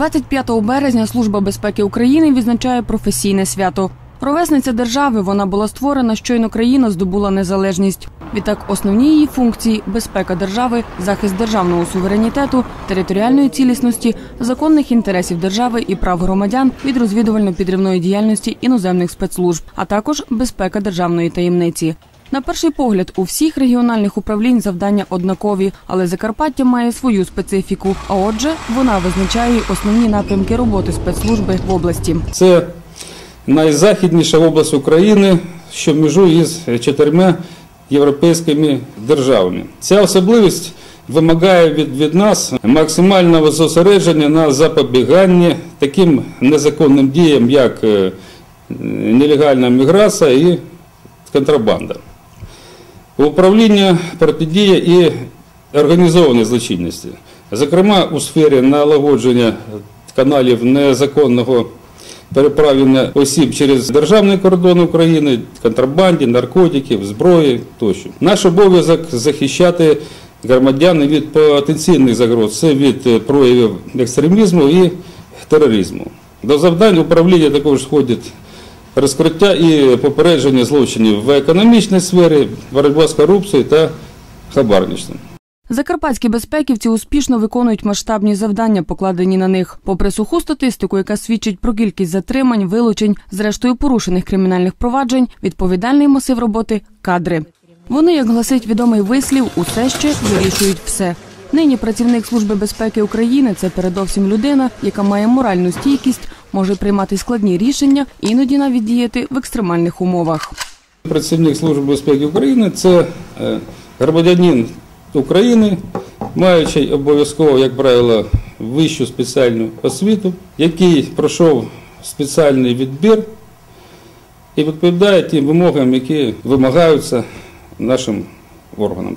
25 березня Служба безпеки України відзначає професійне свято. Ровесниця держави вона була створена, щойно країна здобула незалежність. Відтак, основні її функції безпека держави, захист державного суверенітету, територіальної цілісності, законних інтересів держави і прав громадян від розвідувально-підривної діяльності іноземних спецслужб, а також безпека державної таємниці. На перший погляд, у всіх регіональних управлінь завдання однакові, але Закарпаття має свою специфіку. А отже, вона визначає основні напрямки роботи спецслужби в області. Це найзахідніша область України, що межує із чотирма європейськими державами. Ця особливість вимагає від, від нас максимального зосередження на запобіганні таким незаконним діям, як е, нелегальна міграція і контрабанда. Управління протидія і організованої злочинності, зокрема у сфері налагодження каналів незаконного переправлення осіб через державний кордон України, контрабанді, наркотиків, зброї тощо. Наш обов'язок захищати громадян від потенційних загроз, це від е, проявів екстремізму і тероризму. До завдань управління також входить розкриття і попередження злочинів в економічній сфері, боротьба з корупцією та хабарництвом. Закарпатські безпеківці успішно виконують масштабні завдання, покладені на них. Попри суху статистику, яка свідчить про кількість затримань, вилучень, зрештою порушених кримінальних проваджень, відповідальний масив роботи кадри. Вони, як гласить відомий вислів, усе ще вирішують все. Нині працівник Служби безпеки України це передовсім людина, яка має моральну стійкість, може приймати складні рішення, іноді навіть діяти в екстремальних умовах. Працівник Служби безпеки України це е, громадянин України, маючи обов'язково, як правило, вищу спеціальну освіту, який пройшов спеціальний відбір і відповідає тим вимогам, які вимагаються нашим органам.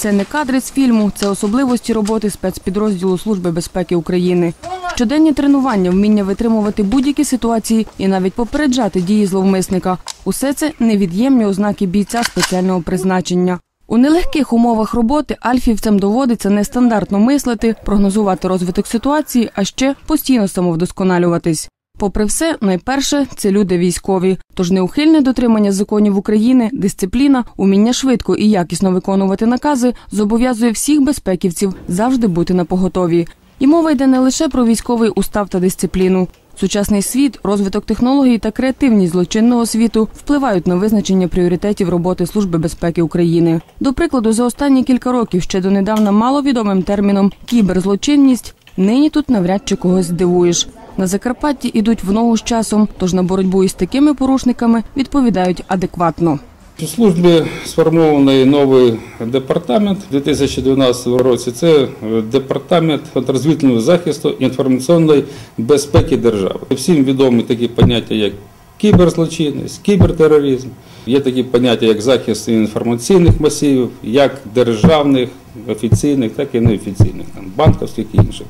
Це не кадри з фільму, це особливості роботи спецпідрозділу Служби безпеки України. Щоденні тренування, вміння витримувати будь-які ситуації і навіть попереджати дії зловмисника. Усе це невід'ємні ознаки бійця спеціального призначення. У нелегких умовах роботи альфівцям доводиться нестандартно мислити, прогнозувати розвиток ситуації, а ще постійно самовдосконалюватись. Попри все, найперше це люди військові. Тож неухильне дотримання законів України, дисципліна, уміння швидко і якісно виконувати накази зобов'язує всіх безпеківців завжди бути на поготові. І мова йде не лише про військовий устав та дисципліну. Сучасний світ, розвиток технологій та креативність злочинного світу впливають на визначення пріоритетів роботи Служби безпеки України. До прикладу, за останні кілька років ще донедавна маловідомим терміном кіберзлочинність нині тут навряд чи когось здивуєш. На Закарпатті ідуть в ногу з часом, тож на боротьбу із такими порушниками відповідають адекватно. У службі сформований новий департамент у 2012 році. Це департамент контррозвідувального захисту інформаційної безпеки держави. Всім відомі такі поняття, як кіберзлочинність, кібертероризм. Є такі поняття, як захист інформаційних масивів, як державних, офіційних, так і неофіційних, там, банківських і інших.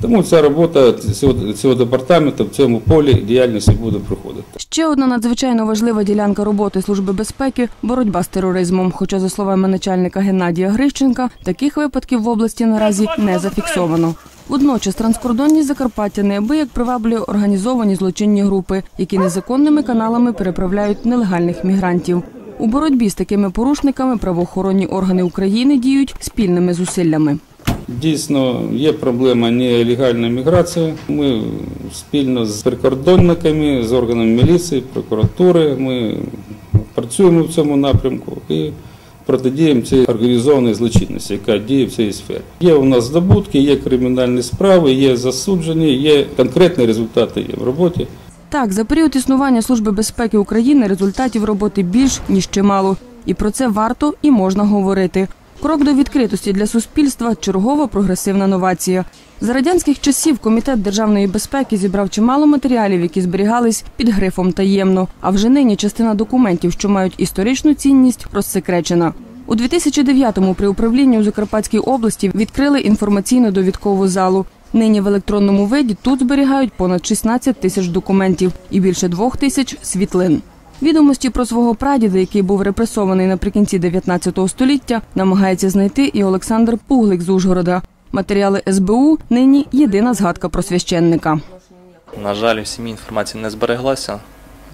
Тому ця робота цього, цього департаменту в цьому полі діяльності буде проходити. Ще одна надзвичайно важлива ділянка роботи Служби безпеки боротьба з тероризмом. Хоча, за словами начальника Геннадія Грищенка, таких випадків в області наразі не зафіксовано. Водночас транскордонні Закарпаття неабияк приваблює організовані злочинні групи, які незаконними каналами переправляють нелегальних мігрантів. У боротьбі з такими порушниками правоохоронні органи України діють спільними зусиллями. Дійсно, є проблема нелегальної міграції. Ми спільно з прикордонниками, з органами міліції, прокуратури. Ми працюємо в цьому напрямку і протидіємо цій організованій злочинності, яка діє в цій сфері. Є у нас здобутки, є кримінальні справи, є засуджені, є конкретні результати є в роботі. Так, за період існування Служби безпеки України результатів роботи більш ніж чимало. І про це варто і можна говорити. Крок до відкритості для суспільства чергова прогресивна новація. За радянських часів комітет державної безпеки зібрав чимало матеріалів, які зберігались під грифом таємно. А вже нині частина документів, що мають історичну цінність, розсекречена. У 2009-му при управлінні у Закарпатській області відкрили інформаційно-довідкову залу. Нині в електронному виді тут зберігають понад 16 тисяч документів і більше двох тисяч світлин. Відомості про свого прадіда, який був репресований наприкінці 19 століття, намагається знайти і Олександр Пуглик з Ужгорода. Матеріали СБУ нині єдина згадка про священника. На жаль, в сім'ї інформація не збереглася.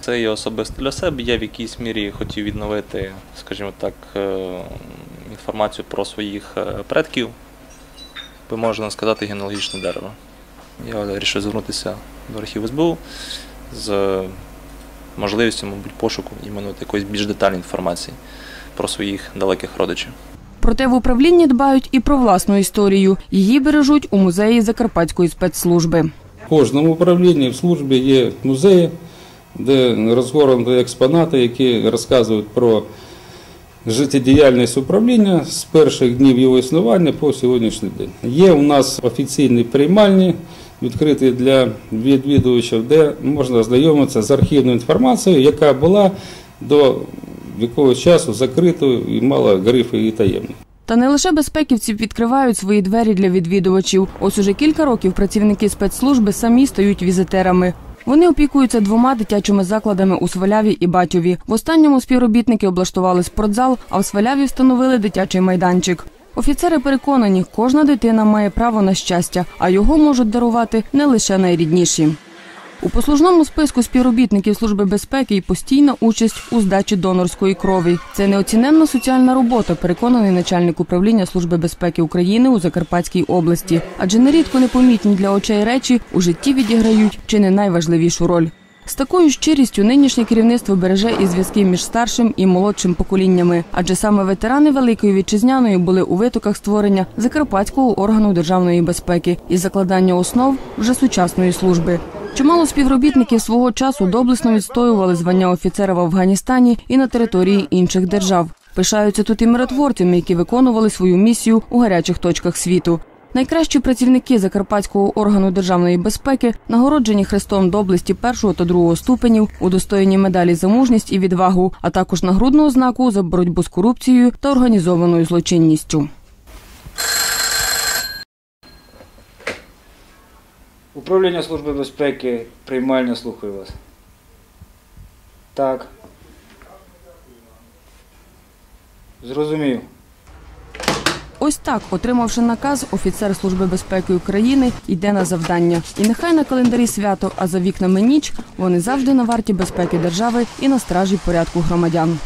Це я особисто для себе. Я в якійсь мірі хотів відновити, скажімо так, е, інформацію про своїх е, предків, би можна сказати, генеалогічне дерево. Я вирішив звернутися до архіву СБУ з можливістю, мабуть, пошуку іменно якоїсь більш детальної інформації про своїх далеких родичів. Проте в управлінні дбають і про власну історію. Її бережуть у музеї Закарпатської спецслужби. В кожному управлінні в службі є музеї, де розгорнуті експонати, які розказують про життєдіяльність управління з перших днів його існування по сьогоднішній день. Є у нас офіційні приймальні, відкриті для відвідувачів, де можна ознайомитися з архівною інформацією, яка була до якогось часу закритою і мала грифи і таємні. Та не лише безпеківці відкривають свої двері для відвідувачів. Ось уже кілька років працівники спецслужби самі стають візитерами. Вони опікуються двома дитячими закладами у Сваляві і Батьові. В останньому співробітники облаштували спортзал, а в Сваляві встановили дитячий майданчик. Офіцери переконані, кожна дитина має право на щастя, а його можуть дарувати не лише найрідніші. У послужному списку співробітників Служби безпеки і постійна участь у здачі донорської крові. Це неоціненна соціальна робота, переконаний начальник управління Служби безпеки України у Закарпатській області. Адже нерідко непомітні для очей речі у житті відіграють чи не найважливішу роль. З такою щирістю нинішнє керівництво береже і зв'язки між старшим і молодшим поколіннями, адже саме ветерани Великої вітчизняної були у витоках створення закарпатського органу державної безпеки і закладання основ вже сучасної служби. Чимало співробітників свого часу доблесно відстоювали звання офіцера в Афганістані і на території інших держав. Пишаються тут і миротворцями, які виконували свою місію у гарячих точках світу. Найкращі працівники Закарпатського органу державної безпеки нагороджені хрестом доблесті першого та другого ступенів, удостоєні медалі за мужність і відвагу, а також нагрудного знаку за боротьбу з корупцією та організованою злочинністю. Управління Служби безпеки приймально слухаю вас. Так. Зрозумів. Ось так, отримавши наказ, офіцер Служби безпеки України йде на завдання. І нехай на календарі свято, а за вікнами ніч вони завжди на варті безпеки держави і на стражі порядку громадян.